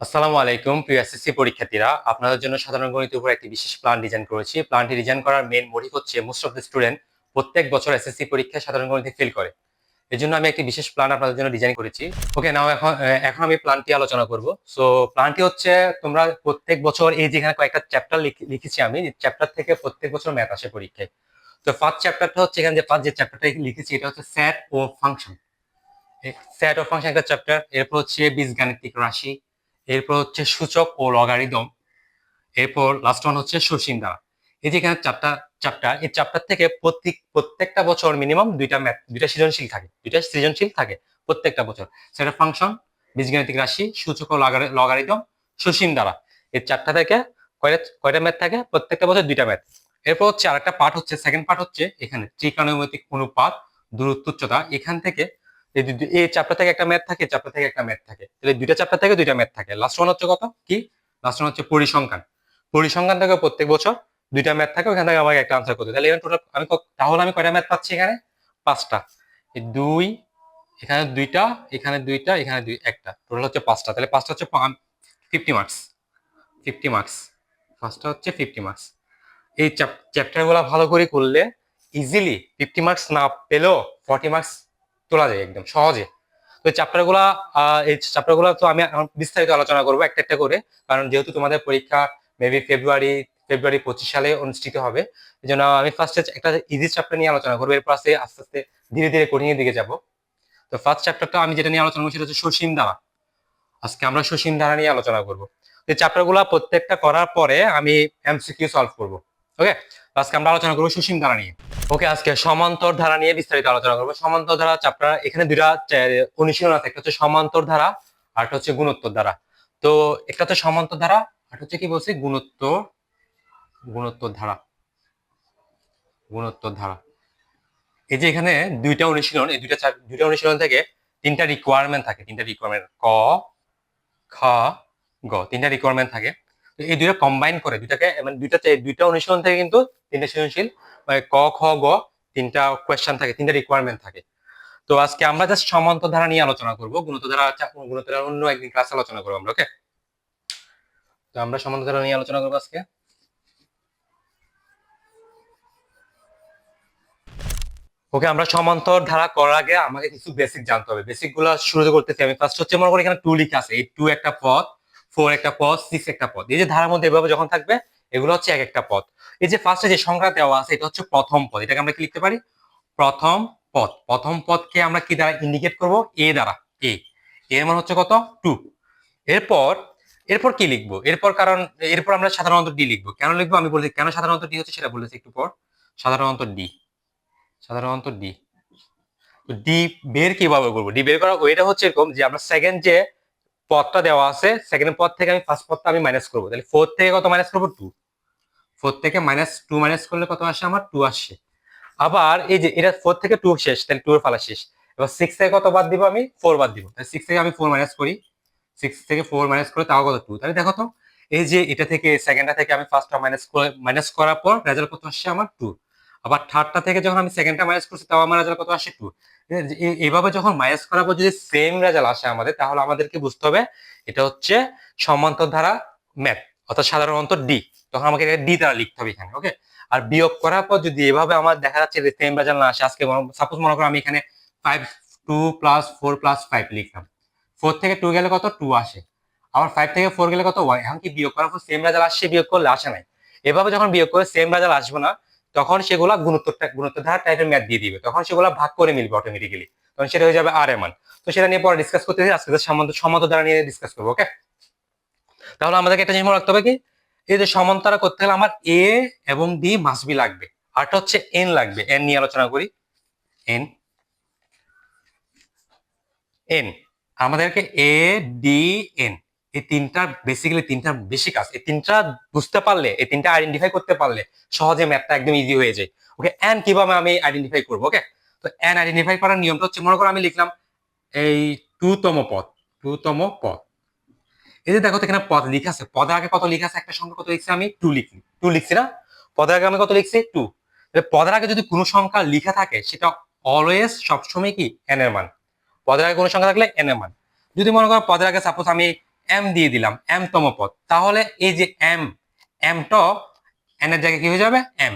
আসসালামু আলাইকুম, প্রিয় এসএসসি পরীক্ষার্থীরা। আপনাদের জন্য সাধারণ গণিতের উপর একটি বিশেষ প্ল্যান ডিজাইন করেছি। প্ল্যানটি ডিজাইন করার মেন মোটিভ হচ্ছে মোস্ট অফ দ্য স্টুডেন্ট প্রত্যেক বছর এসএসসি পরীক্ষায় সাধারণ গণিতে ফেল করে। এই জন্য আমি একটি বিশেষ প্ল্যান আপনাদের জন্য ডিজাইন করেছি। ওকে নাও এখন এখন আমি প্ল্যানটি আলোচনা করব। সো প্ল্যানটি হচ্ছে তোমরা প্রত্যেক বছর এই যেখানে কয়েকটা চ্যাপ্টার লিখেছি আমি চ্যাপ্টার থেকে প্রত্যেক বছর ম্যাথ আসে পরীক্ষায়। তো ফার্স্ট চ্যাপ্টারটা হচ্ছে এখানে যে ফার্স্ট যে চ্যাপ্টারটা লিখেছি, এটা হচ্ছে স্যাট ও ফাংশন স্যাট ও ফাংশন একটা চ্যাপ্টার এরপর হচ্ছে বীজগাণিতিক রাশি। এরপর হচ্ছে সূচক ও লগারিদম এরপর লাস্ট ওয়ান হচ্ছে সসীম দ্বারা। এই যে এখানে চারটা চ্যাপ্টার এই চ্যাপ্টার থেকে প্রত্যেক প্রত্যেকটা বছর মিনিমাম দুইটা ম্যাথ দুইটা সৃজনশীল থাকে, দুইটা সৃজনশীল থাকে প্রত্যেকটা বছর। সেটা ফাংশন বীজগাণিতিক রাশি, সূচক ও লগারিদম সসীম দ্বারা। এই চারটা থেকে কয়টা কয়টা ম্যাথ থাকে? প্রত্যেকটা বছর দুইটা ম্যাথ এরপর হচ্ছে আরেকটা পার্ট হচ্ছে সেকেন্ড পার্ট হচ্ছে এখানে ত্রিকোণমিতিক অনুপাত, দূরত্ব উচ্চতা। এখান থেকে এই এই চ্যাপ্টার থেকে একটা ম্যাথ থাকে চ্যাপ্টার থেকে একটা ম্যাথ থাকে। তাহলে দুইটা চ্যাপ্টার থেকে দুইটা ম্যাথ থাকে। লাস্ট ওয়ান হচ্ছে কত? কি? লাস্ট ওয়ান হচ্ছে পরিসংখ্যান। পরিসংখ্যান থেকে প্রত্যেক বছর দুইটা ম্যাথ থাকে ওখান থেকে আমাকে একটা আনসার করতে তাহলে এখানে টোটাল আমি তাহলে আমি কয়টা ম্যাথ পাচ্ছি এখানে? পাঁচটা। দুই, এখানে দুইটা এখানে দুইটা, এখানে দুই, একটা। টোটাল হচ্ছে পাঁচটা। তাহলে পাঁচটা হচ্ছে ফিফটি মার্কস ফিফটি মার্কস ফার্স্টটা হচ্ছে ফিফটি মার্কস এই চ্যাপ্টারগুলো ভালো করে করলে ইজিলি ফিফটি মার্কস না পেলেও ফর্টি মার্কস তোলা যায় একদম, সহজে। তো চ্যাপ্টারগুলা এই চ্যাপ্টারগুলো তো আমি বিস্তারিত আলোচনা করব একটা একটা করে, কারণ যেহেতু তোমাদের পরীক্ষা মেবি ফেব্রুয়ারি ফেব্রুয়ারি পঁচিশ সালে অনুষ্ঠিত হবে, এই জন্য আমি ফার্স্টে একটা ইজি চ্যাপ্টার নিয়ে আলোচনা করব, এরপর আস্তে আস্তে ধীরে ধীরে কঠিনের দিকে যাব। তো ফার্স্ট চ্যাপ্টারটা আমি যেটা নিয়ে আলোচনা করব সেটা হচ্ছে সসীম দ্বারা আজকে আমরা সসীম ধারা নিয়ে আলোচনা করব। এই চ্যাপ্টারগুলো প্রত্যেকটা করার পরে আমি এমসিকিউ সলভ করব। ওকে আজকে আমরা আলোচনা করব সসীম ধারা নিয়ে। ওকে আজকে সমান্তর ধারা নিয়ে বিস্তারিত আলোচনা করব। সমান্তর ধারা চ্যাপ্টার এখানে দুইটা চা- অনুশীলন আছে। একটা হচ্ছে সমান্তর ধারা, আর একটা হচ্ছে গুণোত্তর ধারা। তো একটা হচ্ছে সমান্তর ধারা, আর হচ্ছে কি বলছি? গুণোত্তর গুণোত্তর ধারা। গুণোত্তর ধারা। এই যে এখানে দুইটা অনুশীলন, এই দুইটা দুইটা অনুশীলন থেকে তিনটা রিকোয়ারমেন্ট থাকে। তিনটা রিকোয়ারমেন্ট ক, খ, গ। তিনটা রিকোয়ারমেন্ট থাকে। এই দুইটা কম্বাইন করে দুইটাকে মানে দুইটা দুইটা অনুশীলন থেকে কিন্তু তিনটা সৃজনশীল মানে ক, খ, গ, তিনটা কোয়েশ্চেন থাকে, তিনটা রিকোয়ারমেন্ট থাকে। তো আজকে আমরা জাস্ট সমান্তর ধারা নিয়ে আলোচনা করব গুণোত্তর ধারা গুণোত্তর ধারা অন্য একদিন ক্লাস আলোচনা করব আমরা ওকে তো আমরা সমান্তর ধারা নিয়ে আলোচনা করব আজকে। ওকে আমরা সমান্তর ধারা করার আগে আমাকে কিছু বেসিক জানতে হবে। বেসিকগুলো শুরু করতেছি, আমি ফার্স্ট হচ্ছে মনে করি এখানে টু লিখা আছে, এই টু একটা পদ ফোর একটা পদ সিক্স একটা পদ। এই যে ধারার মধ্যে এভাবে যখন থাকবে, এগুলো হচ্ছে এক একটা পদ। এই যে ফার্স্টে যে সংখ্যা দেওয়া আছে, এটা হচ্ছে প্রথম পদ। এটাকে আমরা কি লিখতে পারি? প্রথম পদ। প্রথম পদকে আমরা কি দ্বারা ইন্ডিকেট করব? এ দ্বারা। এ এর মান হচ্ছে কত? টু এরপর এরপর কি লিখব? এরপর কারণ, এরপর আমরা সাধারণত ডি লিখব। কেন লিখব? আমি বলছি, কেন সাধারণত ডি হচ্ছে সেটা বলেছি একটু পর। সাধারণত ডি সাধারণত ডি ডি বের কীভাবে করব? ডি বের করার ওইটা হচ্ছে এরকম যে আমরা সেকেন্ড যে পদটা দেওয়া আছে সেকেন্ড পদ থেকে আমি ফার্স্ট পদটা আমি মাইনাস করব। তাহলে ফোর থেকে কত মাইনাস করব? টু ফোর থেকে মাইনাস টু মাইনাস করলে কত আসে আমার? টু আসছে আবার এই যে এটা ফোর থেকে টু শেষ তাহলে টু এর ফালা শেষ। এবার সিক্স থেকে কত বাদ দিব আমি? ফোর বাদ দিব। তাহলে সিক্স থেকে আমি ফোর মাইনাস করি। সিক্স থেকে ফোর মাইনাস করে তাও কত? টু তাহলে দেখো তো, এই যে এটা থেকে সেকেন্ডটা থেকে আমি ফার্স্টটা মাইনাস করে মাইনাস করার পর রেজাল্ট কত আসছে আমার? টু আবার থার্ডটা থেকে যখন আমি সেকেন্ডটা মাইনাস করছি, তাও আমার রেজাল্ট কত আসে টু এইভাবে যখন মাইনাস করার পর যদি সেম রেজাল্ট আসে আমাদের, তাহলে আমাদেরকে বুঝতে হবে এটা হচ্ছে সমান্তর ধারা ম্যাথ অর্থাৎ সাধারণত ডি তখন আমাকে ডি দ্বারা লিখতে হবে এখানে ওকে আর বিয়োগ করার পর যদি এভাবে আমার দেখা যাচ্ছে সেম রেজাল্ট না আসে, আজকে সাপোজ মনে করো আমি এখানে five two plus four plus five লিখলাম। ফোর থেকে টু গেলে কত? টু আসে। আবার ফাইভ থেকে ফোর গেলে কত? ওয়ান এখন কি বিয়োগ করার পর সেম রেজাল্ট আসছে বিয়োগ করলে আসে নাই। এভাবে যখন বিয়োগ করে সেম রেজাল্ট আসবে না তখন সেগুলা গুণোত্তর গুণোত্তর ধারা টাইপের ম্যাথ দিয়ে দিবে। তখন সেগুলা ভাগ করে মিলবে অটোমেটিক্যালি তখন সেটা হয়ে যাবে আর এমান তো সেটা নিয়ে পরে ডিসকাস করতে আজকে সমান্ত দ্বারা নিয়ে ডিসকাস করব ওকে তাহলে আমাদেরকে একটা জিনিস মনে রাখতে হবে কি? এই যে সমান্তরা করতে গেলে আমার এ এবং ডি মাসবি লাগবে। আরটা হচ্ছে এন লাগবে। এন নিয়ে আলোচনা করি। এন এন আমাদেরকে এ ডি এন এই তিনটা বেসিক্যালি তিনটা বেশি কাজ। এই তিনটা বুঝতে পারলে, এই তিনটা আইডেন্টিফাই করতে পারলে সহজে ম্যাথটা একদম ইজি হয়ে যায়। ওকে এন কীভাবে আমি আইডেন্টিফাই করব? ওকে তো এন আইডেন্টিফাই করার নিয়মটা হচ্ছে, মনে করো আমি লিখলাম এই টু তম পদ টু তম পদ। এই যে দেখো এখানে পদ লিখা আছে। পদের আগে কত লিখা আছে? একটা সংখ্যা কত লিখছি আমি? টু লিখি টু লিখছি না? পদের আগে আমি কত লিখছি? টু পদের আগে যদি কোনো সংখ্যা লিখা থাকে, সেটা অলওয়েজ সবসময় কি? এন এর মান। পদের আগে কোনো সংখ্যা থাকলে এন এর মান। যদি মনে করো পদের আগে সাপোজ আমি এম দিয়ে দিলাম এম তম পদ। তাহলে এই যে এম এমটা এন এর জায়গায় কি হয়ে যাবে? এম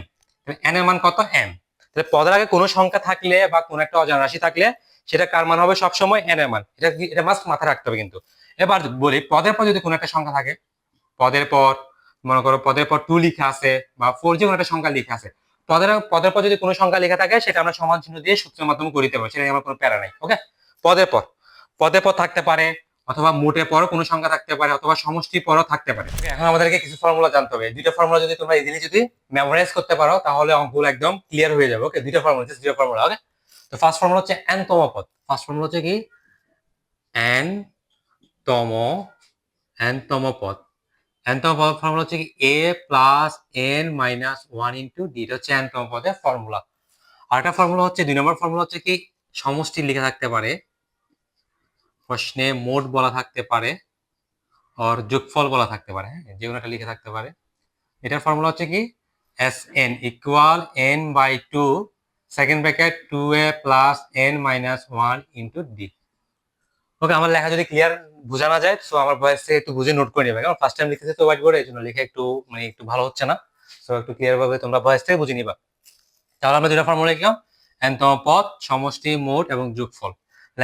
এন এর মান কত? এম তাহলে পদের আগে কোনো সংখ্যা থাকলে বা কোনো একটা অজানা রাশি থাকলে সেটা কার মান হবে? সবসময় এন এর মান। এটা এটা মাস্ট মাথায় রাখতে হবে কিন্তু। এবার বলি, পদের পর যদি কোনো একটা সংখ্যা থাকে, পদের পর, মনে করো পদের পর টু লিখা আছে বা ফোর যে কোনো একটা সংখ্যা লিখা আছে, পদের পদের পর যদি কোনো সংখ্যা লেখা থাকে, সেটা আমরা সমান চিহ্ন দিয়ে সূত্রের মাধ্যমে করিতে পারব। সেটা আমার কোনো প্যারা নাই ওকে পদের পর পদের পর থাকতে পারে অথবা মোটের পরও কোনো সংখ্যা থাকতে পারে, অথবা সমষ্টির পরও থাকতে পারে। এখন আমাদেরকে কিছু ফর্মুলা জানতে হবে। দুইটা ফর্মুলা যদি তোমরা ইজিলি যদি মেমোরাইজ করতে পারো, তাহলে অঙ্কগুলো একদম ক্লিয়ার হয়ে যাবে। ওকে দুইটা ফর্মুলা হচ্ছে দুইটা ফর্মুলা ওকে তো ফার্স্ট ফর্মুলা হচ্ছে এন তম পদ। ফার্স্ট ফর্মুলা হচ্ছে কি? এন তম এন তম পদ। এন তম পদ ফর্মুলা হচ্ছে কি? A plus N minus one into D এটা হচ্ছে এন তম পদের ফর্মুলা আরেকটা ফর্মুলা হচ্ছে, দুই নম্বর ফর্মুলা হচ্ছে কি? সমষ্টি লিখে থাকতে পারে। প্রশ্নে মোট বলা থাকতে পারে আর যোগফল বলা থাকতে পারে হ্যাঁ? যে কোনো একটা লিখে থাকতে পারে। এটার ফর্মুলা হচ্ছে কি? S N equal N by two second bracket two A plus N minus one into D okay আমার লেখা যদি ক্লিয়ার বোঝা না যায় তো আমার ভয়েস থেকে একটু বুঝে নোট করে নেবে। কারণ ফার্স্ট টাইম লিখেছি তো হোয়াইট বোর্ডে এই জন্য লিখে একটু মানে একটু ভালো হচ্ছে না। তো একটু ক্লিয়ার ভাবে তোমরা ভয়েস থেকে বুঝে নিবা। তাহলে আমরা দুটা ফর্মুলা লিখলাম। এনতম পদ, সমষ্টি, মোট এবং যোগফল।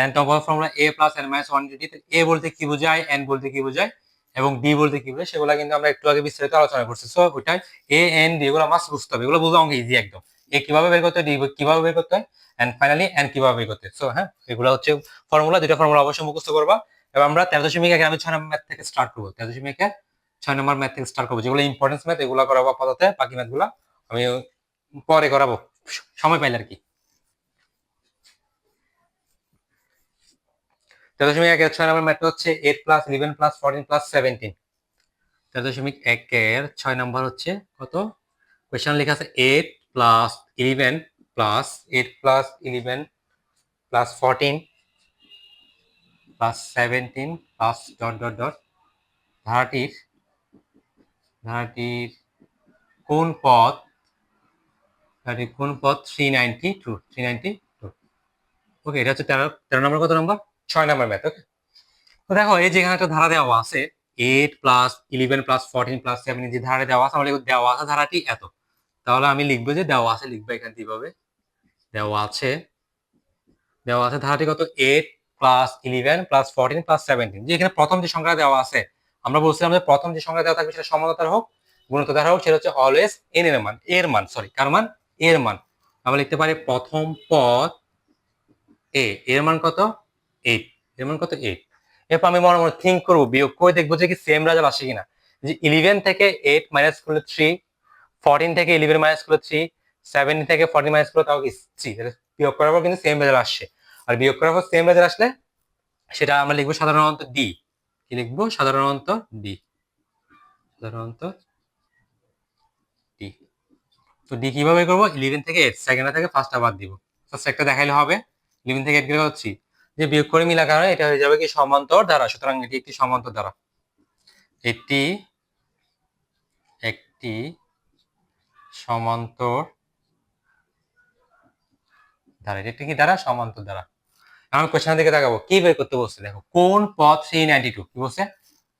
এনতম পদ formula A plus N minus one D A বলতে কি বোঝায় এন বলতে কি বোঝায়, এবং ডি বলতে কি বোঝায়, সেগুলো কিন্তু আমরা একটু আগে বিস্তারিত আলোচনা করছি। সো ওইটাই এ এন ডি এগুলো মাস্ট বুঝতে হবে। এগুলো বুঝতে অঙ্ক ইজি একদম। এ কীভাবে বের করতে হয় ডি কীভাবে বের করতে হয় এন্ড ফাইনালি এন কীভাবে বের করতে হয়। সো হ্যাঁ এগুলো হচ্ছে ফর্মুলা দুটা ফর্মুলা অবশ্যই মুখস্থ করবা। এবার আমরা তেরো দশমিক একে আমি ছয় নম্বর ম্যাথ থেকে স্টার্ট করব। তেরো দশমিক একে ছয় নম্বর ম্যাথ থেকে স্টার্ট করব। যেগুলো ইম্পর্টেন্স ম্যাথ এগুলো করাবো আপাতত। বাকি ম্যাথগুলা আমি পরে করাবো। সময় পাইলে আর কি। তেরো দশমিক একের ছয় নম্বর ম্যাথ হচ্ছে eight plus eleven plus fourteen plus seventeen তেরো দশমিক একের ছয় নম্বর হচ্ছে কত? কোয়েশ্চেন লেখা আছে eight plus eleven plus eight plus eleven plus fourteen plus seventeen plus dot dot dot ধারাটির ধারাটির কোন পদ? ধারাটির কোন পদ? Three ninety two three ninety two okay এটা হচ্ছে তেরো তেরো নম্বর কত নম্বর? ছয় নম্বর ম্যাথ ওকে তো দেখো, এই যেখানে একটা ধারা দেওয়া আছে eight plus eleven plus fourteen plus seven যে ধারা দেওয়া আছে আমরা দেওয়া আছে ধারাটি এত। তাহলে আমি লিখব যে দেওয়া আছে, লিখব এখানে কীভাবে দেওয়া আছে দেওয়া আছে ধারাটি কত? Eight plus eleven plus fourteen plus seventeen যে এখানে প্রথম যে সংখ্যা দেওয়া আছে, আমরা বলছিলাম যে প্রথম যে সংখ্যা দেওয়া থাকবে সেটা সমানতার হোক, গুণতার হোক, সেটা হচ্ছে অলওয়েজ এন এর মান এর মান সরি কার মান? এর মান। আমরা লিখতে পারি প্রথম পদ এ এর মান কত? এইট এর মান কত এইট এরপর আমি মনে মনে থিঙ্ক করব, বিয়োগ করে দেখব যে কি সেম রেজাল্ট আসে কিনা। যে ইলেভেন থেকে এইট মাইনাস করলে থ্রি ফোরটিন থেকে ইলেভেন মাইনাস করলে থ্রি সেভেন থেকে ফোরটিন মাইনাস করলে তাও থ্রি বিয়োগ করার পর কিন্তু সেম রেজাল্ট আসছে। আর বিয়োগ করার পর সেম রেজাল্ট আসলে সেটা আমরা লিখব সাধারণত ডি কি লিখব? সাধারণত ডি সাধারণত ডি তো ডি কীভাবে করব? ইলেভেন থেকে এইট সেকেন্ড থেকে ফার্স্টটা বাদ দিব। ফার্স্ট একটা দেখাইলে হবে। ইলেভেন থেকে এইট গেলে হচ্ছি যে বিয়োগ করে মিলা কারণে এটা হয়ে যাবে কি সমান্তর দ্বারা সুতরাং এটি একটি সমান্তর দ্বারা এটি একটি সমান্তর দ্বারা এটি কি দ্বারা সমান্তর দ্বারা আমি কোশ্চেন দিকে তাকাবো। কি বের করতে বলছে? দেখো, কোন পদ থ্রি নাইনটি টু কি বলছে?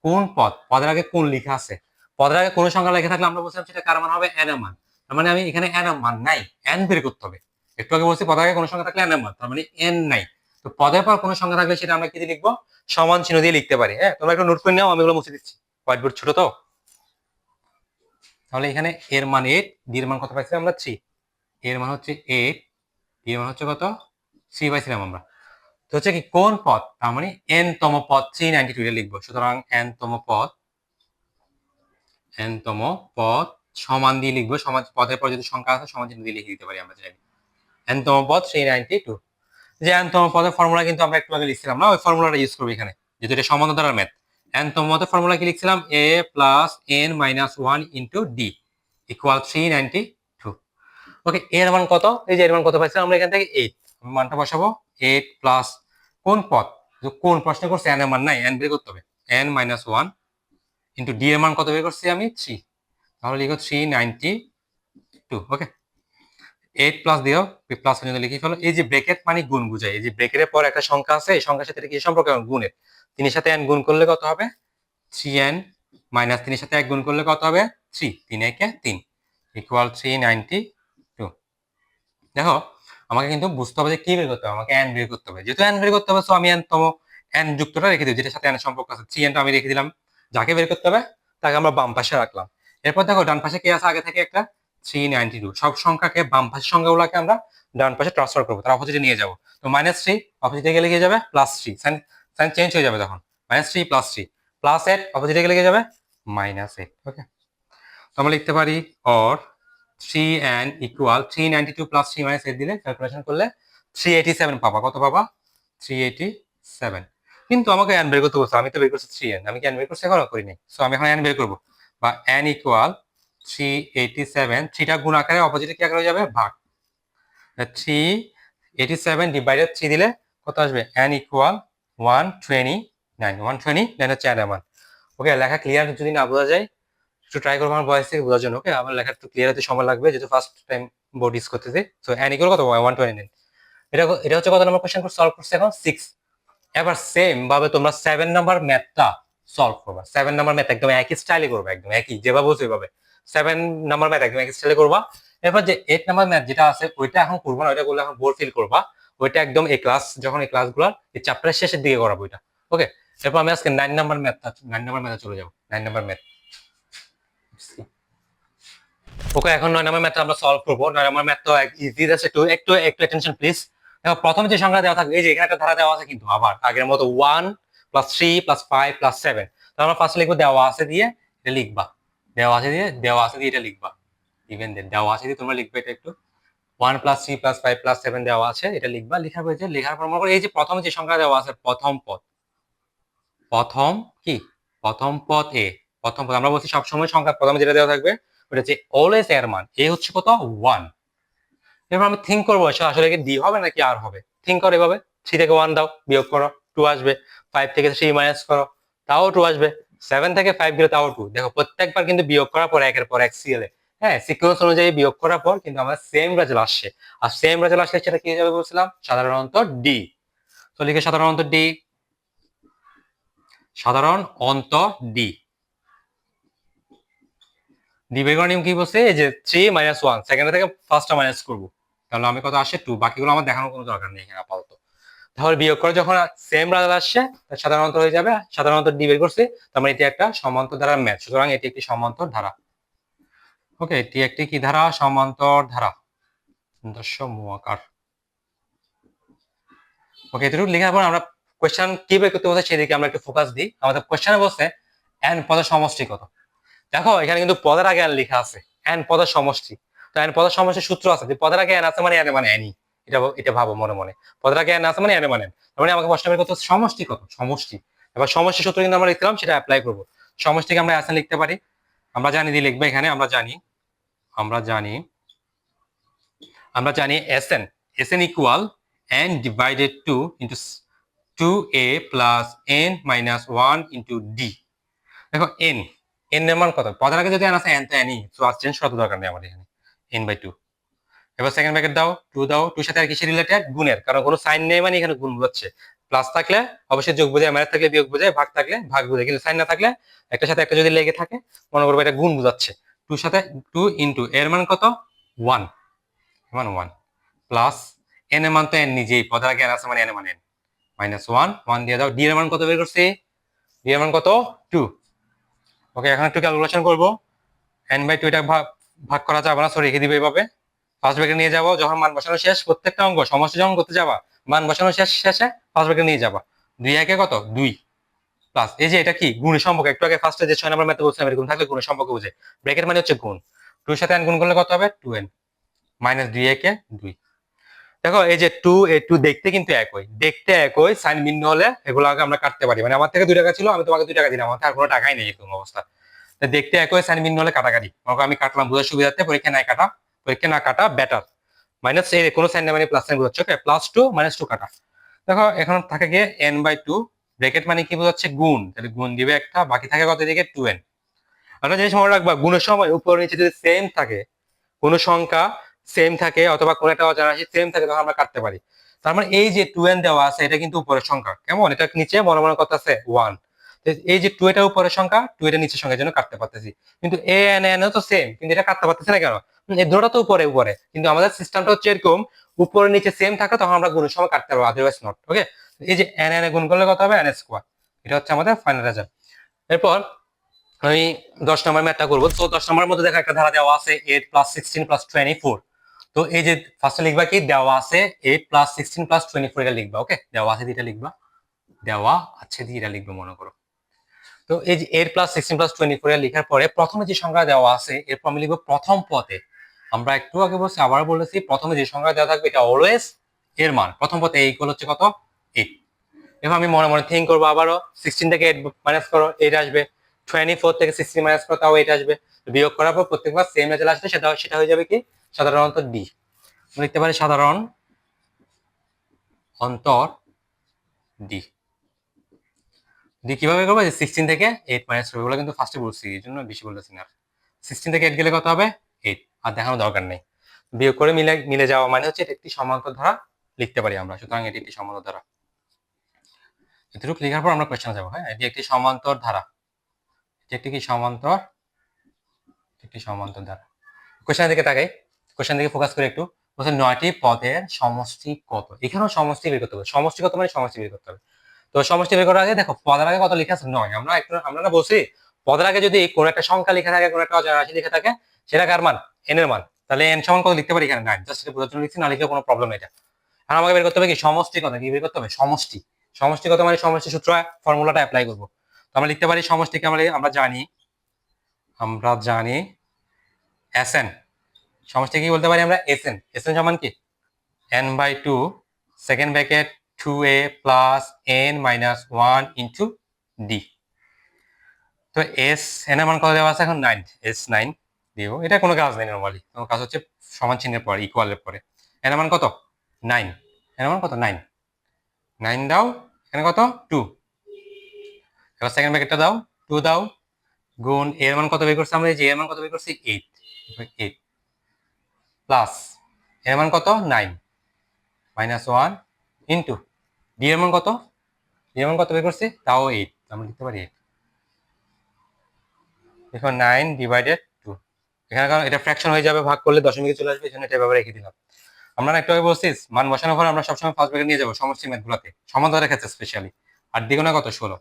কোন পদ? পদের আগে কোন লেখা আছে? পদের আগে কোন সংখ্যা লেখা থাকলে আমরা বলছিলাম সেটা কার মান হবে? এন মান। তার মানে আমি এখানে এন মান নাই। এন বের করতে হবে। একটু আগে বলছি, পদের আগে কোন সংখ্যা থাকলে এন মান। তার মানে এন নাই। তো পদের পর কোন সংখ্যা থাকলে সেটা আমরা কি দিয়ে লিখব? সমান চিহ্ন দিয়ে লিখতে পারি। হ্যাঁ তোমরা একটু নোট করে নাও, আমি এগুলো মুছে দিচ্ছি। হোয়াইট বোর্ড ছোট তো। তাহলে এখানে এর মান এইট ডি এর মান কত পাইছিলাম আমরা? থ্রি এর মান হচ্ছে এইট ডি এর মান হচ্ছে কত? থ্রি পাইছিলাম আমরা। তো হচ্ছে কি, কোন পদ? তার মানে এন তম পদ থ্রি নাইনটি টু লিখব। সুতরাং এন তম পদ এন তম পদ সমান দিয়ে লিখব। সমান পদের পর যদি সংখ্যা আছে সমান চিহ্ন দিয়ে লিখে দিতে পারি আমরা চাইলে এন তম পদ থ্রি নাইনটি টু যে এন তম পদের ফর্মুলা কিন্তু আমরা একটু আগে লিখছিলাম না? ওই ফর্মুলাটা ইউজ করব এখানে। যেহেতু এটা সমান্তর দ্বারা ম্যাথ এন তম পদের ফর্মুলা কি লিখছিলাম? A plus N minus one into D equal three ninety two okay এর মান কত? এই যে এর মান কত পাইছিলাম আমরা এখান থেকে? এইট মানটা বসাবো। এইট প্লাস কোন পদ? কোন প্রশ্ন করছে? এন এর মান নাই। এন বের করতে হবে। N minus one into D এর মান কত বের করছি আমি? থ্রি তাহলে লিখো three ninety two okay eight plus দিও প্লাস পর্যন্ত লিখে ফেলো। এই যে ব্রেকেট মানে গুণ বুঝায় এই যে ব্রেকেটের পর একটা সংখ্যা আছে, এই সংখ্যার সাথে কি সম্পর্ক গুণের? তিনের সাথে এন গুণ করলে কত হবে? থ্রি এন মাইনাস তিনের সাথে এক গুণ করলে কত হবে? থ্রি তিন একে তিন। ইকুয়াল থ্রি নাইনটি টু দেখো, আমাকে কিন্তু বুঝতে হবে যে কি বের করতে হবে। আমাকে এন বের করতে হবে। যেহেতু এন বের করতে হবে সো আমি এন তম এন যুক্তটা রেখে দিই, যেটার সাথে এন সম্পর্ক আছে। থ্রি এনটা আমি রেখে দিলাম। যাকে বের করতে হবে, তাকে আমরা বাম পাশে রাখলাম। এরপর দেখো, ডান পাশে কে আছে? আগে থেকে একটা থ্রি নাইনটি টু সব সংখ্যাকে বাম পাশের সংখ্যাগুলোকে আমরা ডান পাশে ট্রান্সফার করব, তার অপোজিটে নিয়ে যাব। তো মাইনাস থ্রি অপোজিটে গেলে গিয়ে যাবে? Plus three sign sign change হয়ে যাবে তখন। Minus three plus three plus eight অপোজিটে গেলে গিয়ে যাবে? মাইনাস এইট ওকে তো আমরা লিখতে পারি or three N equal three ninety two plus three minus eight দিলে ক্যালকুলেশন করলে থ্রি এইটি সেভেন পাবা। কত পাবা? থ্রি এইটি সেভেন কিন্তু আমাকে এন বের করতে বলছে, আমি তো বের করছি থ্রি এন আমি কি এন বের করছি? এখনও করি নাই সো আমি এখন এন বের করব। বা N equal three eighty seven থ্রিটা গুণ আকারে অপোজিটে কি হয়ে যাবে? ভাগ। Three eighty seven divided three দিলে কত আসবে? N equal one twenty nine one twenty nine হচ্ছে এন এমন ওকে লেখা ক্লিয়ার যদি না বোঝা যায়, একটু ট্রাই করব আমার ভয়েস থেকে বোঝার জন্য ওকে আমার লেখা একটু ক্লিয়ার হতে সময় লাগবে, যেহেতু ফার্স্ট টাইম বোর্ড ইউজ করতেছি। সো এন ইকুয়াল কত? ওয়ান টোয়েন্টি নাইন এটা এটা হচ্ছে কত নম্বর কোশ্চেন সলভ করছে এখন? সিক্স এবার সেম ভাবে তোমরা সেভেন নাম্বার ম্যাথটা সলভ করবা। সেভেন নাম্বার ম্যাথ একদম একই স্টাইলে করবা, একদম একই, যেভাবে বলছো ওইভাবে। সেভেন নাম্বার ম্যাথ একদম একই স্টাইলে করবা। এরপর যে এইট নাম্বার ম্যাথ যেটা আছে, ওইটা এখন করব না, ওইটা করলে এখন বোর ফিল করবা। ওইটা একদম এই ক্লাস যখন এই ক্লাসগুলোর এই চ্যাপ্টারের শেষের দিকে করাবো ওইটা ওকে এরপর আমি আজকে নাইন নাম্বার ম্যাথটা নাইন নাম্বার ম্যাথে চলে যাব। নাইন নাম্বার ম্যাথ ওকে এখন নয় নাম্বার ম্যাথটা আমরা সলভ করব। নয় নাম্বার ম্যাথ তো ইজি আছে একটু একটু একটু অ্যাটেনশন প্লিজ প্রথম যে সংখ্যা দেওয়া থাকবে, এই যে এখানে একটা ধারা দেওয়া আছে কিন্তু আবার, আগের মতো one plus three plus five plus seven তো আমরা ফার্স্ট লিখব দেওয়া আছে দিয়ে লিখবা। দেওয়া আছে দিয়ে দেওয়া আছে দিয়ে এটা লিখবা। ইভেন দেন দেওয়া আছে দিয়ে তোমরা লিখবে এটা একটু। One plus three plus five plus seven দেওয়া আছে, এটা লিখবা। লেখার পরে লেখার পর মনে করো এই যে প্রথম যে সংখ্যা দেওয়া আছে, প্রথম পদ। প্রথম কি? প্রথম পদ এ প্রথম পদ, আমরা বলছি সবসময় সংখ্যা প্রথমে যেটা দেওয়া থাকবে, ওটা হচ্ছে অলওয়েজ এর মান। এ হচ্ছে কত? ওয়ান এবার আমি থিঙ্ক করব আসলে কি ডি হবে নাকি আর হবে? থিঙ্ক করো এভাবে। থ্রি থেকে ওয়ান দাও, বিয়োগ করো টু আসবে। ফাইভ থেকে থ্রি মাইনাস করো, তাও টু আসবে। সেভেন থেকে ফাইভ গেলে তাও টু দেখো, প্রত্যেকবার কিন্তু বিয়োগ করার পর, একের পর এক সিএলে হ্যাঁ সিকোয়েন্স অনুযায়ী বিয়োগ করার পর কিন্তু আমার সেম রেজাল্ট আসছে। আর সেম রেজাল্ট আসলে সেটা কি যাবে বলছিলাম? সাধারণত ডি তো লিখে সাধারণত ডি সাধারণ অন্ত ডি ডি কি বলছে? এই যে থ্রি মাইনাস ওয়ান সেকেন্ড থেকে ফার্স্টটা মাইনাস করব। তাহলে আমি কত আসে টু বাকিগুলো আমার দেখানোর কোনো দরকার নেই, এখানে আপাতত। তাহলে বিয়োগ করে যখন সেম রেজাল্ট আসছে সাধারণত হয়ে যাবে, সাধারণত ডি বের করছে, তার মানে এটি একটা সমান্তর ধারার ম্যাচ সুতরাং এটি একটি সমান্তর ধারা। ওকে এটি একটি কি ধারা? সমান্তর ধারা। আকার ওকে এটুকু লেখার পর আমরা কোয়েশ্চেন কি বের করতে বলছে সেদিকে আমরা একটু ফোকাস দিই। আমাদের কোয়েশ্চেনে বলছে এন পদের সমষ্টি কত? দেখো, এখানে কিন্তু পদের আগে এন লেখা আছে এন পদের সমষ্টি তো এন পদের সমষ্টির সূত্র আছে যে পদের আগে এন আছে মানে এন মানে এনই এটা এটা ভাবো মনে মনে। আগে এন আছে মানে এন মানে। মানে আমাকে প্রশ্ন করতে সমষ্টি কত? সমষ্টি। এবার সমষ্টি সূত্র কিন্তু আমরা লিখলাম, সেটা অ্যাপ্লাই করব। সমষ্টিকে আমরা এসএন লিখতে পারি। আমরা জানি দিয়ে লিখবে এখানে, আমরা জানি আমরা জানি আমরা জানি SN SN equal N divided two into two A plus N minus one into D দেখো এন এন এর মান কত? পদের আগে যদি এন আছে এন তো এনই তো চেঞ্জ করা দরকার নেই আমাদের এখানে। এন বাই টু এবার সেকেন্ড ব্র্যাকেট দাও টু দাও টুর সাথে আর কিসের রিলেটেড গুণের, কারণ কোনো সাইন নেই মানে এখানে গুণ বোঝাচ্ছে। প্লাস থাকলে অবশ্যই যোগ বোঝায় মাইনাস থাকলে বিয়োগ বোঝায়, ভাগ থাকলে ভাগ বোঝায়। কিন্তু সাইন না থাকলে একটা সাথে একটা যদি লেগে থাকে, মনে করব এটা গুণ বোঝাচ্ছে। টুর সাথে টু ইন্টু এর মান কত? ওয়ান মান ওয়ান প্লাস এন এর মান তো এন নিজেই, পদের আগে এন আছে মানে এন মান এন মাইনাস ওয়ান ওয়ান দিয়ে দাও। ডি এর মান কত বের করছে? ডি এর মান কত? টু ওকে এখন একটু ক্যালকুলেশন করব। এন বাই টু এটা ভাগ ভাগ করা যাবে না সো রেখে দিবে এভাবে। ফার্স্ট ব্রেকে নিয়ে যাব, যখন মান বসানো শেষ, প্রত্যেকটা অঙ্ক সমস্যা যখন করতে যাবা, মান বসানো শেষ, শেষে ফার্স্ট ব্রেকে নিয়ে যাবা। দুই একে কত? দুই। প্লাস এই যে এটা কি? গুণের সম্পর্ক। একটু আগে ফার্স্টে যে ছয় নম্বর ম্যাথে বলছিলাম, এরকম থাকলে গুণের সম্পর্ক বুঝে। ব্রেকেট মানে হচ্ছে গুণ। টুর সাথে এন গুণ করলে কত হবে? টু এন মাইনাস দুই একে দুই। দেখো, এই যে টু এ টু দেখতে কিন্তু একই। দেখতে একই সাইন ভিন্ন হলে এগুলো আগে আমরা কাটতে পারি। মানে আমার থেকে দুই টাকা ছিল, আমি তোমাকে দুই টাকা দিলাম। আমার আর কোনো টাকাই নেই এরকম অবস্থা। দেখতে একই সাইন ভিন্ন হলে কাটাকাটি। আমি কাটলাম, বোঝার সুবিধাতে পরীক্ষা নাই কাটা। না বেটার মাইনাস কোনো সাইন মানে প্লাস সাইন বোঝাচ্ছে okay plus two minus two কাটা। দেখো, এখন থাকে গিয়ে এন বাই টু ব্রেকেট মানে কি বোঝাচ্ছে? গুণ। তাহলে গুণ দিবে একটা, বাকি থাকে কত? দিকে টু এন জিনিস মনে রাখবা, গুণের সময় উপর নিচে যদি সেম থাকে, কোনো সংখ্যা সেম থাকে, অথবা কোনো একটা অজানা সেম থাকে, তখন আমরা কাটতে পারি। তার মানে এই যে টু এন দেওয়া আছে, এটা কিন্তু উপরের সংখ্যা। কেমন? এটা নিচে মনে মনে কথা আছে ওয়ান এই যে টু এটার উপরের সংখ্যা টু এটা নিচের সংখ্যার জন্য কাটতে পারতেছি। কিন্তু এ এন এন তো সেম কিন্তু এটা কাটতে পারতেছি না কেন? দুটো তো উপরে উপরে। কিন্তু আমাদের সিস্টেমটা হচ্ছে এরকম, উপরে নিচে সেম থাকে, তখন আমরা গুণের সময় কাটতে পারব আদারওয়াইজ নট ওকে এই যে এন এন গুণ করলে কত হবে? এন স্কোয়ার এটা হচ্ছে আমাদের ফাইনাল রেজাল্ট এরপর আমি দশ নম্বর ম্যাথটা করব। তো দশ নম্বরের মধ্যে দেখো একটা ধারা দেওয়া আছে eight plus sixteen plus twenty four তো এই যে ফার্স্টে লিখবা কি? দেওয়া আছে eight plus sixteen plus twenty four এটা লিখবা ওকে দেওয়া আছে এটা লিখবা। দেওয়া আছে দিয়ে এটা লিখবে, মনে করো। তো এই যে eight plus sixteen plus twenty four লিখার পরে প্রথমে যে সংখ্যা দেওয়া আছে, এরপর আমি লিখব প্রথম পথে আমরা একটু আগে বলছি, আবার বলেছি, প্রথমে যে সংখ্যা দেওয়া থাকবে, এটা অলওয়েজ এর মান। প্রথম পথে এই হচ্ছে কত? এইট এবার আমি মনে মনে থিঙ্ক করব আবারও। সিক্সটিন থেকে এইট মাইনাস করো এইট আসবে। টোয়েন্টি ফোর থেকে সিক্সটিন মাইনাস করো, তাও এইট আসবে। বিয়োগ করার পর প্রত্যেকবার সেম রেজাল্ট আসবে সেটা সেটা হয়ে যাবে কি? সাধারণত ডি লিখতে পারি সাধারণ অন্তর ডি ডি কীভাবে করব? যে সিক্সটিন থেকে এইট মাইনাস করবে ওগুলো কিন্তু ফার্স্টে বলছি, এই জন্য বেশি বলতেছি না সিক্সটিন থেকে এইট গেলে কত হবে? এইট আর দেখানোর দরকার নেই। বিয়োগ করে মিলে মিলে যাওয়া মানে হচ্ছে এটা একটি সমান্তর ধারা লিখতে পারি আমরা, সুতরাং এটি একটি সমান্তর ধারা। এতটুকু লেখার পর আমরা কোয়েশ্চেন যাব হ্যাঁ? এটি একটি সমান্তর ধারা। এটি একটি কি? সমান্তর? একটি সমান্তর ধারা। কোয়েশ্চেন দিকে তাকাই। কোয়েশ্চেন দিকে ফোকাস করে একটু। বলছে নয়টি পদের সমষ্টি কত? এখানেও সমষ্টি বের করতে হবে। সমষ্টি কত মানে সমষ্টি বের করতে হবে। তো সমষ্টি বের করার আগে দেখো, পদের আগে কত লেখা আছে? নয়। আমরা আমরা না বলছি, পদের আগে যদি কোনো একটা সংখ্যা লেখা থাকে, কোনো একটা অজানা রাশি লেখা থাকে, সেটা কার মান? এন এর মান। তাহলে এন সমান কত লিখতে পারি এখানে? নাইন জাস্ট এটা বোঝার জন্য লিখছি, না লিখলে কোনো প্রবলেম এটা। আর আমাকে বের করতে হবে কি? সমষ্টি কত? কি বের করতে হবে? সমষ্টি। সমষ্টি কত মানে সমষ্টি সূত্র ফর্মুলাটা অ্যাপ্লাই করব। তো আমরা লিখতে পারি সমষ্টিকে আমরা আমরা জানি আমরা জানি এস এন সমষ্টি কি বলতে পারি আমরা? এস এন এস এন সমান কি? N by two second bracket two A plus N minus one into D তো এস এন এর মান কত দেওয়া আছে এখন? নাইন এস নাইন দিব। এটা কোনো কাজ নেই নর্মালি কোনো কাজ হচ্ছে সমান চিহ্নের পরে ইকুয়ালের পরে। এন মান কত? নাইন এর মান কত? নাইন নাইন দাও, এখানে কত? টু এবার সেকেন্ড ব্র্যাকেটটা দাও। টু দাও। গুণ, এর মান কত বের করছি? আমরা যে এর মান কত বের করছি? এইট এইট প্লাস এর মান কত? Nine minus one into D এর মান কত? ডি এর মান কত বের করছি? তাও এইট আমরা লিখতে পারি এইট দেখো নাইন ডিভাইডেড এখানে কারণ এটা ফ্র্যাকশন হয়ে যাবে, ভাগ করলে দশমিকে চলে আসবে জন্য এটা এভাবে রেখে দিলাম। আমরা একটু আগে বলছিস মান বসানোর পর আমরা সবসময় ফার্স্ট ব্র্যাকেট নিয়ে যাব সমস্ত ম্যাথগুলোতে সমান্তরালের ক্ষেত্রে স্পেশালি আর দ্বিগুণে কত? ষোলো।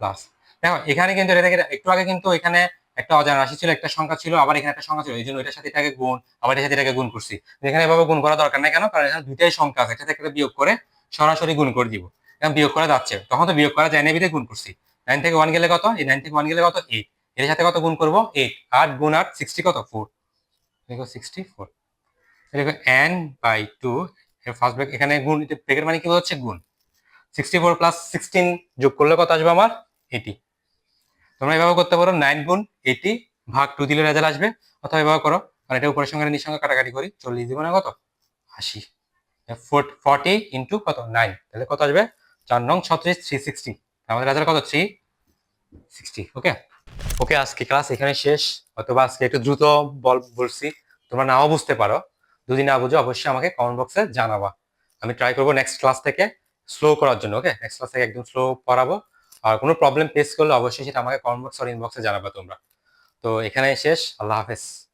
প্লাস দেখো, এখানে কিন্তু এটা থেকে একটু আগে কিন্তু এখানে একটা অজানা রাশি ছিল, একটা সংখ্যা ছিল, আবার এখানে একটা সংখ্যা ছিল, এই জন্য এটার সাথে এটাকে গুণ, আবার এটার সাথে এটাকে গুণ করছি। এখানে এভাবে গুণ করা দরকার নাই, কেন? কারণ এখানে দুইটাই সংখ্যা আছে এটা থেকে বিয়োগ করে সরাসরি গুণ করে দিব। এখন বিয়োগ করা যাচ্ছে, তখন তো বিয়োগ করা যায় না বিধে গুণ করছি। নাইন থেকে ওয়ান গেলে কত? এই নাইন থেকে ওয়ান গেলে কত? এইট এর সাথে কত গুণ করব? এইট আট গুণ আট সিক্সটি কত? ফোর দেখো সিক্সটি ফোর দেখো N by two first break এখানে গুণ ব্রেকের মানে কি হচ্ছে গুণ। সিক্সটি ফোর প্লাস সিক্সটিন যোগ করলে কত আসবে আমার? এইটি তোমরা এভাবে করতে পারো নাইন গুণ এইটি ভাগ টু দিলে রেজাল্ট আসবে। অথবা এভাবে করো আর এটা উপরের সঙ্গে নিচের সঙ্গে কাটাকাটি করি, চল্লিশ দিব না কত? আশি। ফর্টি ইন্টু কত? নাইন তাহলে কত আসবে? চার নং ছত্রিশ থ্রি সিক্সটি আমাদের রেজাল্ট কত? থ্রি সিক্সটি ওকে ওকে, আজকে ক্লাস এখানে শেষ। অথবা আজকে একটু দ্রুত বল বলছি, তোমরা নাও বুঝতে পারো। যদি না বুঝো, অবশ্যই আমাকে কমেন্ট বক্সে জানাবা। আমি ট্রাই করব নেক্সট ক্লাস থেকে স্লো করার জন্য ওকে নেক্সট ক্লাস থেকে একদম স্লো পড়াবো। আর কোনো প্রবলেম ফেস করলে অবশ্যই সেটা আমাকে কমেন্ট বক্স আর ইনবক্সে জানাবা তোমরা। তো এখানে শেষ। আল্লাহ হাফেজ।